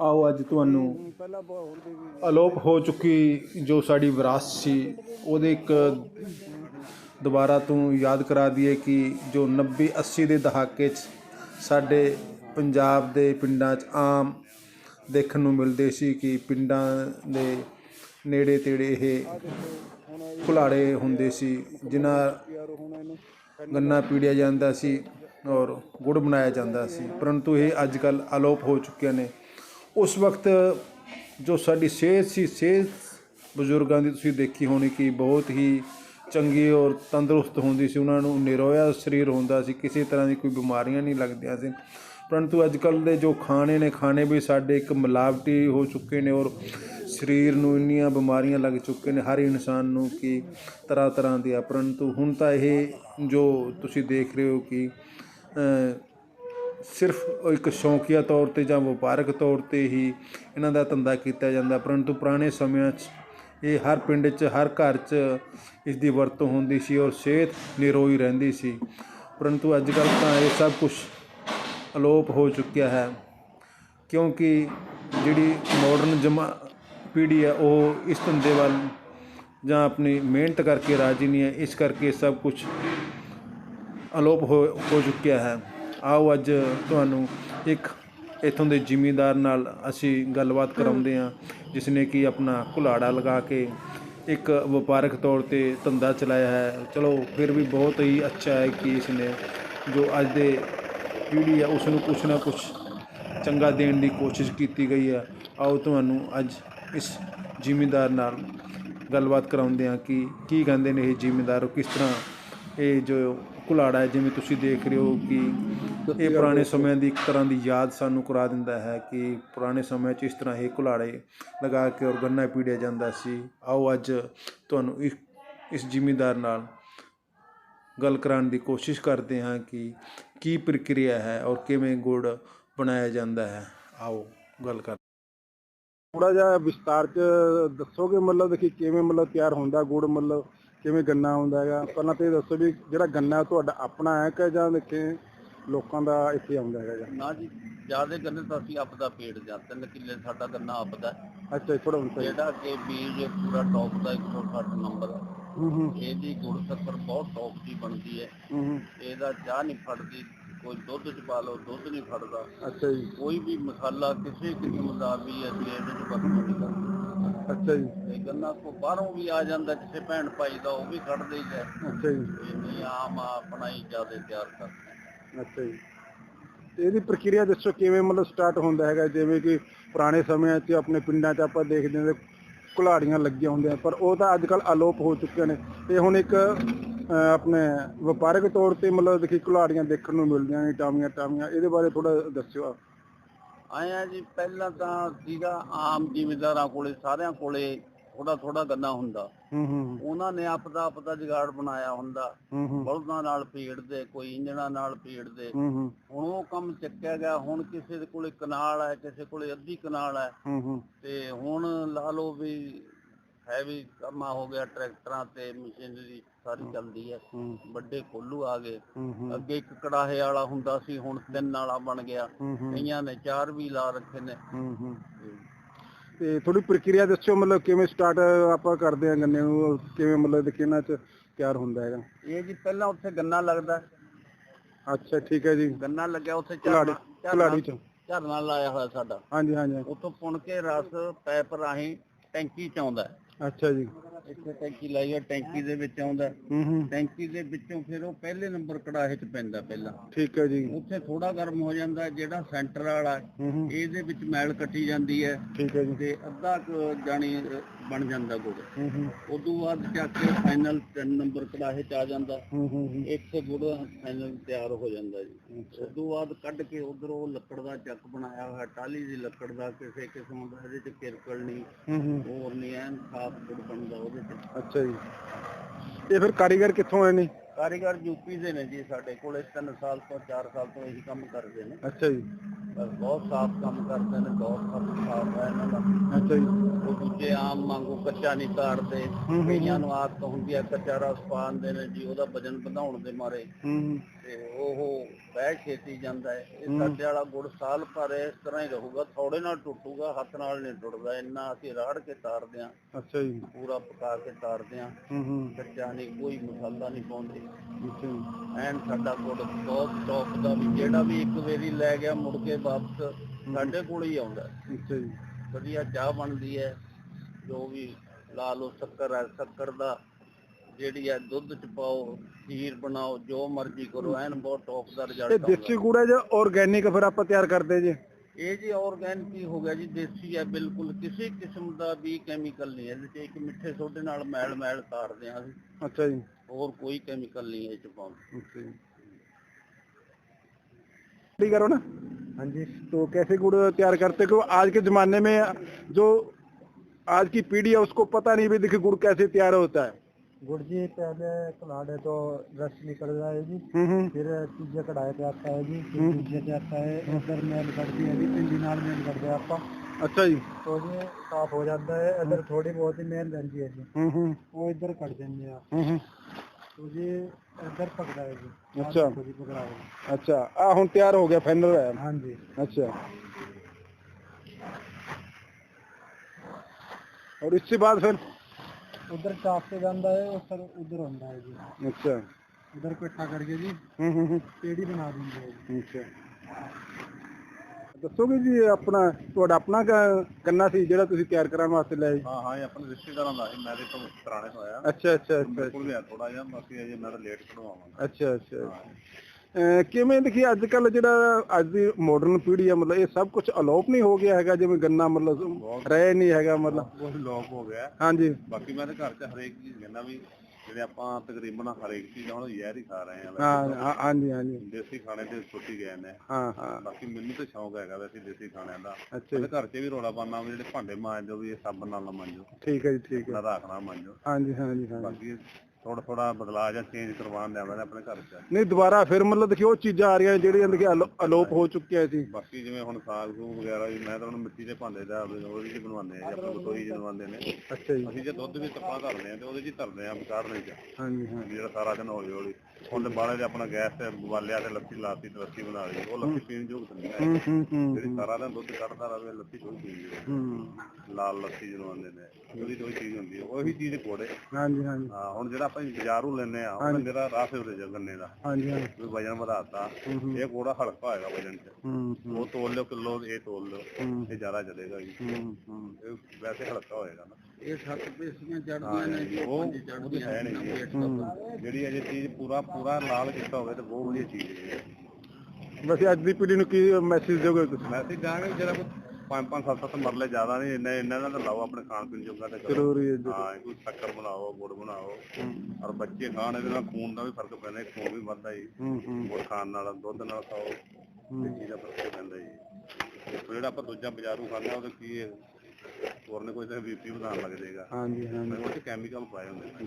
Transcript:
ਆਓ ਅੱਜ ਤੁਹਾਨੂੰ ਅਲੋਪ ਹੋ ਚੁੱਕੀ ਜੋ ਸਾਡੀ ਵਿਰਾਸਤ ਸੀ, ਉਹਦੇ ਇੱਕ ਦੁਬਾਰਾ ਤੋਂ ਯਾਦ ਕਰਾ ਦਈਏ ਕਿ ਜੋ 90 80 ਦੇ ਦਹਾਕੇ 'ਚ ਸਾਡੇ ਪੰਜਾਬ ਦੇ ਪਿੰਡਾਂ 'ਚ ਆਮ ਦੇਖਣ ਨੂੰ ਮਿਲਦੇ ਸੀ ਕਿ ਪਿੰਡਾਂ ਦੇ ਨੇੜੇ ਤੇੜੇ ਇਹ ਕੁਲਾੜੇ ਹੁੰਦੇ ਸੀ, ਜਿਨ੍ਹਾਂ ਗੰਨਾ ਪੀੜਿਆ ਜਾਂਦਾ ਸੀ ਔਰ ਗੁੜ ਬਣਾਇਆ ਜਾਂਦਾ ਸੀ। ਪਰੰਤੂ ਇਹ ਅੱਜ ਕੱਲ ਅਲੋਪ ਹੋ ਚੁੱਕੇ ਨੇ। ਉਸ ਵਕਤ ਜੋ ਸਾਡੀ ਸਿਹਤ ਸੀ, ਸਿਹਤ ਬਜ਼ੁਰਗਾਂ ਦੀ ਤੁਸੀਂ ਦੇਖੀ ਹੋਣੀ ਕਿ ਬਹੁਤ ਹੀ ਚੰਗੀ ਔਰ ਤੰਦਰੁਸਤ ਹੁੰਦੀ ਸੀ। ਉਹਨਾਂ ਨੂੰ ਨਿਰੋਇਆ ਸਰੀਰ ਹੁੰਦਾ ਸੀ, ਕਿਸੇ ਤਰ੍ਹਾਂ ਦੀ ਕੋਈ ਬਿਮਾਰੀਆਂ ਨਹੀਂ ਲੱਗਦੀਆਂ ਸੀ। ਪਰੰਤੂ ਅੱਜ ਕੱਲ ਦੇ ਜੋ ਖਾਣੇ ਨੇ, ਖਾਣੇ ਵੀ ਸਾਡੇ ਇੱਕ ਮਿਲਾਵਟੀ ਹੋ ਚੁੱਕੇ ਨੇ ਔਰ ਸਰੀਰ ਨੂੰ ਇੰਨੀਆਂ ਬਿਮਾਰੀਆਂ ਲੱਗ ਚੁੱਕੇ ਨੇ ਹਰ ਇਨਸਾਨ ਨੂੰ ਕਿ ਤਰ੍ਹਾਂ ਤਰ੍ਹਾਂ ਦੀਆਂ। ਪਰੰਤੂ ਹੁਣ ਤਾਂ ਇਹ ਜੋ ਤੁਸੀਂ ਦੇਖ ਰਹੇ ਹੋ ਕਿ ਸਿਰਫ ਇੱਕ ਸ਼ੌਕੀਆ ਤੌਰ ਤੇ ਜਾਂ ਵਪਾਰਕ ਤੌਰ ਤੇ ਹੀ ਇਹਨਾਂ ਦਾ ਧੰਦਾ ਕੀਤਾ ਜਾਂਦਾ, ਪਰੰਤੂ ਪੁਰਾਣੇ ਸਮਿਆਂ 'ਚ ਇਹ ਹਰ ਪਿੰਡ 'ਚ, ਹਰ ਘਰ 'ਚ ਇਸ ਦੀ ਵਰਤੋਂ ਹੁੰਦੀ ਸੀ ਔਰ ਸਿਹਤ ਨਿਰੋਈ ਰਹਿੰਦੀ ਸੀ। ਪਰੰਤੂ ਅੱਜ ਕੱਲ੍ਹ ਤਾਂ ਇਹ ਸਭ ਕੁਝ ਅਲੋਪ ਹੋ ਚੁੱਕਿਆ ਹੈ, ਕਿਉਂਕਿ ਜਿਹੜੀ ਮਾਡਰਨ ਜਮਾ ਪੀੜ੍ਹੀ ਹੈ, ਉਹ ਇਸ ਧੰਦੇ ਵੱਲ ਜਾਂ ਆਪਣੀ ਮਿਹਨਤ ਕਰਕੇ ਰਾਜੀ ਨਹੀਂ ਹੈ, ਇਸ ਕਰਕੇ ਸਭ ਕੁਝ ਅਲੋਪ ਹੋ ਹੋ ਚੁੱਕਿਆ ਹੈ। ਆਓ ਅੱਜ ਤੁਹਾਨੂੰ ਇੱਕ ਇਥੋਂ ਦੇ ਜ਼ਿਮੀਂਦਾਰ ਨਾਲ ਅਸੀਂ ਗੱਲਬਾਤ ਕਰਾਉਂਦੇ ਹਾਂ ਜਿਸ ਨੇ ਕਿ ਆਪਣਾ ਕੁਲਾੜਾ ਲਗਾ ਕੇ ਇੱਕ ਵਪਾਰਕ ਤੌਰ ਤੇ ਧੰਦਾ ਚਲਾਇਆ ਹੈ। ਚਲੋ, ਫਿਰ ਵੀ ਬਹੁਤ ਹੀ ਅੱਛਾ ਹੈ ਕਿ ਇਸ ਨੇ ਜੋ ਅੱਜ ਦੇ ਪੀੜ੍ਹੀ ਹੈ ਉਸ ਨੂੰ ਕੁਛ ਨਾ ਕੁਛ ਚੰਗਾ ਦੇਣ ਦੀ ਕੋਸ਼ਿਸ਼ ਕੀਤੀ ਗਈ ਹੈ ਆਓ ਤੁਹਾਨੂੰ ਅੱਜ ਇਸ ਜ਼ਿਮੀਂਦਾਰ ਨਾਲ ਗੱਲਬਾਤ ਕਰਾਉਂਦੇ ਹਾਂ ਕਿ ਕੀ ਕਹਿੰਦੇ ਨੇ ਇਹ ਜ਼ਿਮੀਂਦਾਰ, ਕਿਸ ਤਰ੍ਹਾਂ ਇਹ ਜੋ ਕੁਲਾੜਾ ਹੈ, ਜਿਵੇਂ ਤੁਸੀਂ ਦੇਖ ਰਹੇ ਹੋ ਕਿ ਇਹ ਪੁਰਾਣੇ ਸਮਿਆਂ ਦੀ ਇੱਕ ਤਰ੍ਹਾਂ ਦੀ ਯਾਦ ਸਾਨੂੰ ਕਰਾ ਦਿੰਦਾ ਹੈ ਕਿ ਪੁਰਾਣੇ ਸਮੇਂ 'ਚ ਇਸ ਤਰ੍ਹਾਂ ਇਹ ਕੁਲਾੜੇ ਲਗਾ ਕੇ ਔਰ ਗੰਨਾ ਪੀੜਿਆ ਜਾਂਦਾ ਸੀ। ਆਓ ਅੱਜ ਤੁਹਾਨੂੰ ਇਸ ਇਸ ਜ਼ਿਮੀਂਦਾਰ ਨਾਲ ਗੱਲ ਕਰਾਉਣ ਦੀ ਕੋਸ਼ਿਸ਼ ਕਰਦੇ ਹਾਂ ਕਿ ਕੀ ਪ੍ਰਕਿਰਿਆ ਹੈ ਔਰ ਕਿਵੇਂ ਗੁੜ ਬਣਾਇਆ ਜਾਂਦਾ ਹੈ। ਆਓ ਗੱਲ ਕਰ ਥੋੜਾ ਜਿਹਾ ਵਿਸਤਾਰ ਚ ਦੱਸੋਗੇ ਮਤਲਬ ਦੇਖੀ ਕਿਵੇਂ ਮਤਲਬ ਤਿਆਰ ਹੁੰਦਾ ਗੁੜ ਮਤਲਬ ਕਿਵੇਂ ਗੰਨਾ ਹੁੰਦਾ ਹੈਗਾ? ਪਹਿਲਾਂ ਤੇ ਦੱਸੋ ਵੀ ਜਿਹੜਾ ਗੰਨਾ ਤੁਹਾਡਾ ਆਪਣਾ ਹੈ ਕਿ ਜਾਂ ਦੇਖੇ ਲੋਕਾਂ ਦਾ ਇੱਥੇ ਆਉਂਦਾ ਹੈਗਾ ਜਾਂ। ਨਾ ਜੀ ਜ਼ਿਆਦਾ ਗੰਨੇ ਤਾਂ ਅਸੀਂ ਆਪਦਾ ਪੇੜ ਜਾਂ ਤਿੰਨ ਕਿੱਲੇ ਸਾਡਾ ਗੰਨਾ ਆਪਦਾ ਹੈ। ਅੱਛਾ ਥੋੜਾ ਹੁੰਦਾ ਜਿਹੜਾ ਕਿ ਬੀਜ ਪੂਰਾ ਟੌਪ ਦਾ 160 ਨੰਬਰ ਹੈ। ਹੂੰ ਹੂੰ। ਇਹਦੀ ਗੁੜ ਸ਼ੱਕਰ ਬਹੁਤ ਟੌਪ ਦੀ ਬਣਦੀ ਹੈ। ਹੂੰ ਹੂੰ। ਇਹਦਾ ਚਾਹ ਨਹੀਂ ਫੜਦੀ ਕੋਈ ਦੁੱਧ ਚ ਪਾ ਲਓ ਦੁੱਧ ਨਹੀਂ ਫੜਦਾ। ਅੱਛਾ ਜੀ। ਕੋਈ ਵੀ ਮਸਾਲਾ ਕਿਸੇ ਕਿਸਮ ਦਾ ਵੀ ਅਸੀਂ ਇਹਦੇ ਚ ਵਰਤੋਂ ਨਹੀਂ ਕਰਦੇ ਅੱਛਾ ਜੀ। ਤੇ ਗੰਨਾ ਕੋ ਬਾਹਰੋਂ ਵੀ ਆ ਜਾਂਦਾ ਕਿਸੇ ਭੈਣ ਭਾਈ ਦਾ ਉਹ ਵੀ ਕੱਢ ਦੇਈਦਾ ਅੱਛਾ ਜੀ। ਇਹ ਨਹੀਂ ਆਮ ਆਪਣਾ ਹੀ ਜ਼ਿਆਦਾ ਤਿਆਰ ਕਰਦੇ। ਅੱਛਾ ਜੀ। ਤੇ ਇਹਦੀ ਪ੍ਰਕਿਰਿਆ ਦੱਸੋ ਕਿਵੇਂ ਮਤਲਬ ਸਟਾਰਟ ਹੁੰਦਾ ਹੈਗਾ? ਜਿਵੇਂ ਕਿ ਪੁਰਾਣੇ ਸਮਿਆਂ 'ਚ ਆਪਣੇ ਪਿੰਡਾਂ 'ਚ ਆਪਾਂ ਦੇਖਦੇ ਹਾਂ ਕੁਲਾੜੀਆਂ ਲੱਗੀਆਂ ਹੁੰਦੀਆਂ ਪਰ ਉਹ ਤਾਂ ਅੱਜ ਕੱਲ ਅਲੋਪ ਹੋ ਚੁੱਕੀਆਂ ਨੇ। ਤੇ ਹੁਣ ਇੱਕ ਆਪਣੇ ਵਪਾਰਕ ਤੌਰ ਤੇ ਮਤਲਬ ਦੇਖੀ ਕੁਲਾੜੀਆਂ ਦੇਖਣ ਨੂੰ ਮਿਲਦੀਆਂ ਨੇ ਟਾਮੀਆਂ ਟਾਮੀਆਂ ਇਹਦੇ ਬਾਰੇ ਥੋੜਾ ਦੱਸਿਓ ਆਇਆ ਜੀ, ਪਹਿਲਾਂ ਤਾਂ ਸੀਗਾ ਆਮ ਜ਼ਿਮੀਂਦਾਰਾਂ ਕੋਲੇ, ਸਾਰਿਆਂ ਕੋਲੇ ਥੋੜਾ ਥੋੜਾ ਗੰਨਾ ਹੁੰਦਾ। ਹੂੰ ਹੂੰ ਉਹਨਾਂ ਨੇ ਆਪਦਾ ਆਪਦਾ ਜੁਗਾੜ ਬਣਾਇਆ ਹੁੰਦਾ। ਹੂੰ ਹੂੰ। ਬਲਦਾਂ ਨਾਲ ਪੀੜਦੇ ਕੋਈ ਇੰਜਣਾਂ ਨਾਲ ਪੀੜਦੇ ਹੂੰ ਹੂੰ। ਹੁਣ ਉਹ ਕੰਮ ਚੱਕਿਆ ਗਿਆ। ਹੁਣ ਕਿਸੇ ਦੇ ਕੋਲੇ ਕਨਾਲ ਹੈ ਕਿਸੇ ਕੋਲੇ ਅੱਧੀ ਕਨਾਲ ਹੈ। ਹੂੰ ਹੂੰ। ਤੇ ਹੁਣ ਲਾ ਲਓ ਵੀ ਹੈਵੀ ਕੰਮਾ ਹੋ ਗਿਆ ਟਰੈਕਟਰਾਂ ਤੇ ਮਸ਼ੀਨਰੀ ਸਾਰੀ ਚੱਲਦੀ ਹੈ। ਹੂੰ। ਵੱਡੇ ਕੋਲੂ ਆ ਗਏ। ਹੂੰ ਹੂੰ। ਅੱਗੇ ਇੱਕ ਕੜਾਹੇ ਵਾਲਾ ਹੁੰਦਾ ਸੀ ਹੁਣ ਤਿੰਨ ਵਾਲਾ ਬਣ ਗਿਆ। ਹੂੰ ਹੂੰ। ਕਈਆਂ ਨੇ ਚਾਰ ਵੀ ਲਾ ਰੱਖੇ ਨੇ। ਹੂੰ ਹੂੰ। ਤੇ ਥੋੜੀ ਪ੍ਰਕਿਰਿਆ ਦੱਸਿਓ ਮਤਲਬ ਕਿਵੇਂ ਸਟਾਰਟ ਆਪਾਂ ਕਰਦੇ ਆ ਗੰਨੇ ਨੂੰ ਕਿਵੇਂ ਮਤਲਬ ਦੇਖੀ ਇਹਨਾਂ 'ਚ ਤਿਆਰ ਹੁੰਦਾ ਹੈਗਾ? ਇਹ ਜੀ ਪਹਿਲਾਂ ਉੱਥੇ ਗੰਨਾ ਲੱਗਦਾ। ਅੱਛਾ ਠੀਕ ਹੈ ਜੀ। ਗੰਨਾ ਲੱਗਿਆ ਉੱਥੇ ਝਰਨਾ ਕੁਲਾੜੀ 'ਚ। ਝਰਨਾ ਲਾਇਆ ਹੋਇਆ ਸਾਡਾ। ਹਾਂਜੀ ਹਾਂਜੀ। ਉੱਥੋਂ ਪੁਣ ਕੇ ਰਸ ਪੈਪ ਰਾਹੀਂ ਟੈਂਕੀ ਚ ਆਉਂਦਾ। ਅੱਛਾ ਜੀ। ਇੱਥੇ ਟੈਂਕੀ ਲਾਈ ਹੈ ਟੈਂਕੀ ਦੇ ਵਿੱਚ ਆਉਂਦਾ। ਹੈ। ਹੂੰ। ਹੂੰ ਟੈਂਕੀ ਦੇ ਵਿੱਚੋਂ ਫਿਰ ਉਹ ਪਹਿਲੇ ਨੰਬਰ ਕੜਾਹੇ ਚ ਪੈਂਦਾ ਪਹਿਲਾਂ। ਠੀਕ ਹੈ ਜੀ। ਉੱਥੇ ਥੋੜਾ ਗਰਮ ਹੋ ਜਾਂਦਾ ਜਿਹੜਾ ਸੈਂਟਰ ਵਾਲਾ ਹੈ, ਹੂੰ ਹੂੰ। ਇਹਦੇ ਵਿੱਚ ਮੈਲ ਕੱਟੀ ਜਾਂਦੀ ਹੈ। ਠੀਕ ਹੈ ਜੀ। ਤੇ ਅੱਧਾ ਜਾਣੀ ਬਣ ਜਾਂਦਾ ਗੁੜ। ਹੂੰ ਹੂੰ। ਉਦੋਂ ਬਾਅਦ ਚੱਕ ਕੇ ਫਾਈਨਲ 3 ਨੰਬਰ ਕੜਾਹੇ ਚ ਆ ਜਾਂਦਾ। ਹੂੰ ਹੂੰ ਹੂੰ। ਇੱਕ ਗੁੜ ਫਾਈਨਲ ਤਿਆਰ ਹੋ ਜਾਂਦਾ ਜੀ। ਉਦੋਂ ਬਾਅਦ ਕੱਢ ਕੇ ਉਧਰੋਂ ਲੱਕੜ ਦਾ ਚੱਕ ਬਣਾਇਆ ਹੋਇਆ ਟਾਲੀ ਦੀ ਲੱਕੜ ਦਾ ਕਿਸੇ ਕਿਸਮ ਦਾ ਇਹਦੇ ਚ ਕਿਰਕਲ ਨਹੀਂ ਹੋਰ ਨਹੀਂ ਐਨ ਸਾਫ਼ ਗੁੜ ਬਣਦਾ ਉਹਦੇ ਅੱਛਾ ਜੀ। ਇਹ ਫਿਰ ਕਾਰੀਗਰ ਕਿੱਥੋਂ ਆਏ ਨੇ? ਕਾਰੀਗਰ ਯੂਪੀ ਦੇ ਨੇ ਜੀ ਸਾਡੇ ਕੋਲੇ 3 ਸਾਲ ਤੋਂ 4 ਸਾਲ ਤੋਂ ਇਹੀ ਕੰਮ ਕਰਦੇ ਨੇ। ਅੱਛਾ ਜੀ। ਬਸ ਬਹੁਤ ਸਾਫ਼ ਕੰਮ ਕਰਦੇ ਨੇ ਬਹੁਤ ਸਾਫ਼ ਸਾਫ਼ ਹੈ ਇਹਨਾਂ ਦਾ। ਅੱਛਾ ਜੀ। ਉਹ ਦੂਜੇ ਆਮ ਵਾਂਗੂ ਕੱਚਾ ਨਹੀਂ ਤਾਰਦੇ। ਕਈਆਂ ਨੂੰ ਆਦਤ ਹੁੰਦੀ ਹੈ ਕੱਚਾ ਰਸ ਪਾਉਂਦੇ ਨੇ ਜੀ ਉਹਦਾ ਵਜਨ ਵਧਾਉਣ ਦੇ ਮਾਰੇ। ਤੇ ਉਹ ਬਹਿ ਛੇਤੀ ਜਾਂਦਾ ਹੈ। ਇਹ ਸਾਡੇ ਵਾਲਾ ਗੁੜ ਸਾਲ ਭਰ ਇਸ ਤਰ੍ਹਾਂ ਹੀ ਰਹੂਗਾ ਥੋੜੇ ਨਾਲ ਟੁੱਟੂਗਾ ਹੱਥ ਨਾਲ ਨਹੀਂ ਟੁੱਟਦਾ। ਇੰਨਾ ਅਸੀਂ ਰਾੜ ਕੇ ਤਾਰਦੇ ਹਾਂ। ਅੱਛਾ ਜੀ। ਪੂਰਾ ਪਕਾ ਕੇ ਤਾਰਦੇ ਹੂੰ। ਕੱਚਾ ਨਹੀਂ ਕੋਈ ਮਸਾਲਾ ਨਹੀਂ ਪਾਉਂਦੇ। ਐਨ ਸਾਡਾ ਗੁੜ ਬਹੁਤ ਟੌਪ ਦਾ ਵੀ ਜਿਹੜਾ ਵੀ ਇੱਕ ਵਾਰੀ ਲੈ ਗਿਆ ਮੁੜ ਕੇ ਵਾਪਸ ਸਾਡੇ ਕੋਲ ਹੀ ਆਉਂਦਾ। ਹੈ। ਅੱਛਾ ਜੀ। ਵਧੀਆ ਚਾਹ ਬਣਦੀ ਹੈ ਜੋ ਵੀ ਲਾ ਲਓ ਸ਼ੱਕਰ ਹੈ ਸ਼ੱਕਰ ਦਾ ਜਿਹੜੀ ਹੈ ਦੁੱਧ ਚ ਪਾਓ ਖੀਰ ਬਣਾਓ ਜੋ ਮਰਜ਼ੀ ਕਰੋ ਐਨ ਬਹੁਤ ਟੌਪ ਦਾ ਇਹ ਰਿਜ਼ਲਟ ਦੇਸੀ ਗੁੜ ਹੈ ਜਾਂ ਆਰਗੈਨਿਕ ਫਿਰ ਆਪਾਂ ਤਿਆਰ ਕਰਦੇ ਜੀ? ਇਹ ਜੀ ਆਰਗੈਨਿਕ ਹੀ ਹੋ ਗਿਆ ਜੀ ਦੇਸੀ ਹੈ ਬਿਲਕੁਲ ਕਿਸੇ ਕਿਸਮ ਦਾ ਵੀ ਕੈਮੀਕਲ ਨਹੀਂ ਹੈ ਇਹਦੇ ਚ ਇੱਕ ਮਿੱਠੇ ਸੋਡੇ ਨਾਲ ਮੈਲ ਮੈਲ ਤਾਰਦੇ ਹਾਂ ਅਸੀਂ ਅੱਛਾ ਜੀ ਹੋਰ ਕੋਈ ਕੈਮੀਕਲ ਨਹੀਂ ਹੈ ਇਹ ਚ ਪਾਉਂਦੇ अच्छा जी ठीक करो ना हाँ जी तो कैसे गुड़ तैयार करते हो आज के जमाने में जो आज की पीढ़ी है उसको पता नहीं भी देखिए गुड़ कैसे तैयार होता है गुड़ जी पहले कलाड़े तो रस निकल रहा है जी हम्म हम्म, फिर तीजे कढ़ाई पे आता है जी फिर तीजे पे आता है इधर मेल करती है जी पिंडी नाल मेल कर दे आपका अच्छा जी तो जी साफ हो जाता है इधर थोड़ी बहुत ही मेल रहती है जी हम्म हम्म वो इधर कट देंगे आप हम्म, हम्म, तो जी इधर पकड़ा है जी अच्छा। आगे खुद ही पकड़ा है अच्छा आ हूँ तैयार हो गया फाइनल है हाँ जी अच्छा और इसके बाद फिर ਉਧਰ ਕਾਫ ਤੇ ਜਾਂਦਾ ਹੈ ਉਹ ਉਧਰ ਆਉਂਦਾ ਹੈ ਜੀ। ਅੱਛਾ। ਉਧਰ ਇਕੱਠਾ ਕਰਕੇ ਜੀ ਹੂੰ ਹੂੰ ਹੂੰ। ਪੇੜੀ ਬਣਾ ਦਿੰਦੇ ਹੈ ਜੀ। ਅੱਛਾ। ਦੱਸੋਗੇ ਜੀ ਆਪਣਾ ਤੁਹਾਡਾ ਆਪਣਾ ਕ- ਕੰਨਾ ਸੀ ਜਿਹੜਾ ਤੁਸੀਂ ਤਿਆਰ ਕਰਾਉਣ ਵਾਸਤੇ ਲਿਆ ਜੀ ਹਾਂ ਹਾਂ ਆਪਣੇ ਰਿਸ਼ਤੇਦਾਰਾਂ ਦਾ ਸੀ। ਮੈਂ ਤੋਂ ਪੁਰਾਣੇ ਹੋਇਆ ਅੱਛਾ ਅੱਛਾ ਅੱਛਾ ਬਿਲਕੁਲ ਲਿਆ ਥੋੜਾ ਜਿਹਾ ਬਾਕੀ ਅਜੇ ਮੈਂ ਲੇਟ ਬਣਵਾਵਾਂਗਾ ਅੱਛਾ ਅੱਛਾ। ਕਿਵੇਂ ਦੇਖੀ ਅੱਜ ਕੱਲ ਜਿਹੜਾ ਅੱਜ ਦੀ ਮਾਡਰਨ ਪੀੜ੍ਹੀ ਆ ਮਤਲਬ ਇਹ ਸਭ ਕੁਝ ਅਲੋਪ ਨਹੀਂ ਹੋ ਗਿਆ ਹੈਗਾ ਜਿਵੇਂ ਗੰਨਾ ਮਤਲਬ ਰਹਿ ਨਹੀਂ ਹੈਗਾ ਮਤਲਬ। ਲੋਕ ਹੋ ਗਿਆ। ਹਾਂਜੀ। ਬਾਕੀ ਮੈਂ ਤੇ ਘਰ 'ਚ ਹਰੇਕ ਚੀਜ਼ ਕਹਿੰਦਾ ਵੀ ਜਿਹੜੇ ਆਪਾਂ ਤਕਰੀਬਨ ਹਰੇਕ ਚੀਜ਼ ਹੁਣ ਜ਼ਹਿਰ ਹੀ ਖਾ ਰਹੇ ਆ ਹਾਂ ਹਾਂ- ਹਾਂਜੀ ਹਾਂਜੀ। ਦੇਸੀ ਖਾਣੇ ਤੇ ਛੁੱਟੀ ਗਏ ਨੇ। ਹਾਂ ਹਾਂ। ਬਾਕੀ ਮੈਨੂੰ ਤਾਂ ਸ਼ੌਂਕ ਹੈਗਾ ਵੈਸੇ ਦੇਸੀ ਖਾਣਿਆਂ ਦਾ। ਅੱਛਾ ਘਰ 'ਚ ਵੀ ਰੋਲਾ ਪਾਣਾ ਜਿਹੜੇ ਭਾਂਡੇ ਮਾਂਜੋ ਵੀ ਇਹ ਸਾਬਣ ਨਾਲ ਨਾ ਮਾਂਜੋ। ਠੀਕ ਹੈ ਜੀ ਠੀਕ ਹੈ। ਰਾਖਣਾ ਮਾਂਜੋ। ਹਾਂਜੀ ਹਾਂਜੀ ਹਾਂਜੀ। ਬਾਕੀ ਥੋੜਾ ਥੋੜਾ ਬਦਲਾਅ ਜਾਂ ਚੇਂਜ ਕਰਵਾਉਣ ਲਿਆਵਾਂ ਨੇ ਆਪਣੇ ਘਰ 'ਚ। ਨਹੀਂ ਦੁਬਾਰਾ ਫਿਰ ਮਤਲਬ ਦੇਖਿਓ ਉਹ ਚੀਜ਼ਾਂ ਆ ਰਹੀਆਂ ਜਿਹੜੀਆਂ ਅਲੋ- ਅਲੋਪ ਹੋ ਚੁੱਕੀਆਂ ਸੀ। ਬਾਕੀ ਜਿਵੇਂ ਹੁਣ ਸਾਗ ਸੂਗ ਵਗੈਰਾ ਵੀ ਮੈਂ ਤਾਂ ਹੁਣ ਮਿੱਟੀ ਦੇ ਭਾਂਡੇ ਦਾ ਉਹਦੇ 'ਚ ਬਣਵਾਉਂਦੇ ਆ ਜਾਂ ਆਪਣੇ ਰਸੋਈ 'ਚ ਬਣਵਾਉਂਦੇ ਨੇ। ਅੱਛਾ ਜੀ। ਅਸੀਂ ਜੇ ਦੁੱਧ ਵੀ ਤੱਪਾ ਧਰਦੇ ਆ ਤੇ ਉਹਦੇ 'ਚ ਹੀ ਧਰਦੇ ਆ ਕਾੜਨੇ 'ਚ। ਹਾਂਜੀ ਹਾਂ। ਜਿਹੜਾ ਸਾਰਾ ਦਿਨ ਹੌਲੀ ਹੌਲੀ ਹੁਣ ਤੇ ਬਾਲੇ ਦੇ ਆਪਣਾ ਗੈਸ ਤੇ ਉਬਾਲਿਆ ਤੇ ਲੱਸੀ ਲਾਤੀ ਤੇ ਲੱਸੀ ਬਣਾ ਲਈ। ਉਹ ਲੱਸੀ ਪੀਣ ਯੋਗ ਨਹੀਂ ਹੈ। ਜਿਹੜੀ ਸਾਰਾ ਦਿਨ ਦੁੱਧ ਕੱਢਦਾ ਰਹੇ ਲੱਸੀ ਕੋਈ ਪੀਂਦੀ ਹੈ। ਲਾਲ ਲੱਸੀ ਜਦੋਂ ਆਉਂਦੇ ਨੇ ਉਹਦੀ ਕੋਈ ਚੀਜ਼ ਹੁੰਦੀ ਹੈ। ਉਹੀ ਚੀਜ਼ ਕੋੜੇ ਹਾਂਜੀ ਹਾਂਜੀ। ਹਾਂ ਹੁਣ ਜਿਹੜਾ ਆਪਾਂ ਬਾਜ਼ਾਰੋਂ ਲੈਨੇ ਆ ਉਹ ਮੇਰਾ ਰਿਹਾ ਗੰਨੇ ਦਾ। ਹਾਂਜੀ ਹਾਂਜੀ। ਵਜਨ ਵਧਾਤਾ। ਇਹ ਕੋੜਾ ਹਲਕਾ ਹੋਏਗਾ ਵਜਨ ਚ। ਉਹ ਤੋਲ ਲਿਓ ਕਿਲੋ ਇਹ ਤੋਲ ਲਿਓ। ਇਹ ਜ਼ਿਆਦਾ ਚਲੇਗਾ ਜੀ। ਵੈਸੇ ਹਲਕਾ ਹੋਏਗਾ ਨਾ। ਇਹ ਸੱਤ ਪੇਸੀਆਂ ਚੜਦੀਆਂ ਨੇ ਜੀ ਉਹ ਉਹਦੀ ਹੈ ਨਹੀਂ ਜੀ। ਜਿਹੜੀ ਅਜੇ ਚੀਜ਼ ਪੂਰਾ ਪੂਰਾ ਲਾਲ ਕੀਤਾ ਹੋਵੇ ਤੇ ਬਹੁਤ ਵਧੀਆ ਚੀਜ਼ ਹੈ ਵੈਸੇ ਅੱਜ ਦੀ ਪੀੜ੍ਹੀ ਨੂੰ ਕੀ ਮੈਸੇਜ ਦਿਓਗੇ ਤੁਸੀਂ? ਮੈਸੇਜ ਦਾਂਗੇ ਜਿਹੜਾ ਕੋਈ ਪੰਜ ਪੰਜ ਸੱਤ ਸੱਤ ਮਰਲੇ ਜ਼ਿਆਦਾ ਨਹੀਂ ਇੰਨੇ ਇੰਨਾ ਦਾ ਤਾਂ ਲਾਓ ਆਪਣੇ ਖਾਣ ਪੀਣ ਜੋਗਾ ਤੇ ਕਰੋ ਜ਼ਰੂਰੀ ਹੈ ਜੀ। ਹਾਂ ਕੋਈ ਸ਼ੱਕਰ ਬਣਾਓ ਗੁੜ ਬਣਾਓ। ਔਰ ਬੱਚੇ ਖਾਣ ਇਹਦੇ ਨਾਲ ਖੂਨ ਦਾ ਵੀ ਫ਼ਰਕ ਪੈਂਦਾ ਜੀ, ਖੂਨ ਵੀ ਵੱਧਦਾ ਜੀ। ਹੂੰ ਹੂੰ। ਗੁੜ ਖਾਣ ਨਾਲ ਦੁੱਧ ਨਾਲ ਖਾਓ ਇਹ ਚੀਜ਼ ਦਾ ਫ਼ਰਕ ਪੈਂਦਾ ਜੀ। ਤੇ ਜਿਹੜਾ ਆਪਾਂ ਦੂਜਾ ਬਾਜ਼ਾਰੂ ਖਾਂਦੇ ਆ ਉਹਦੇ ਕੀ ਹੈ ਹੋਰ ਨੇ ਕੋਈ ਤਾਂ ਬੀਪੀ ਵਧਾਉਣ ਲੱਗ ਜਾਏਗਾ। ਹਾਂਜੀ ਹਾਂਜੀ। ਉਹ ਚ ਕੈਮੀਕਲ ਪਾਏ ਹੁੰਦੇ ਨੇ।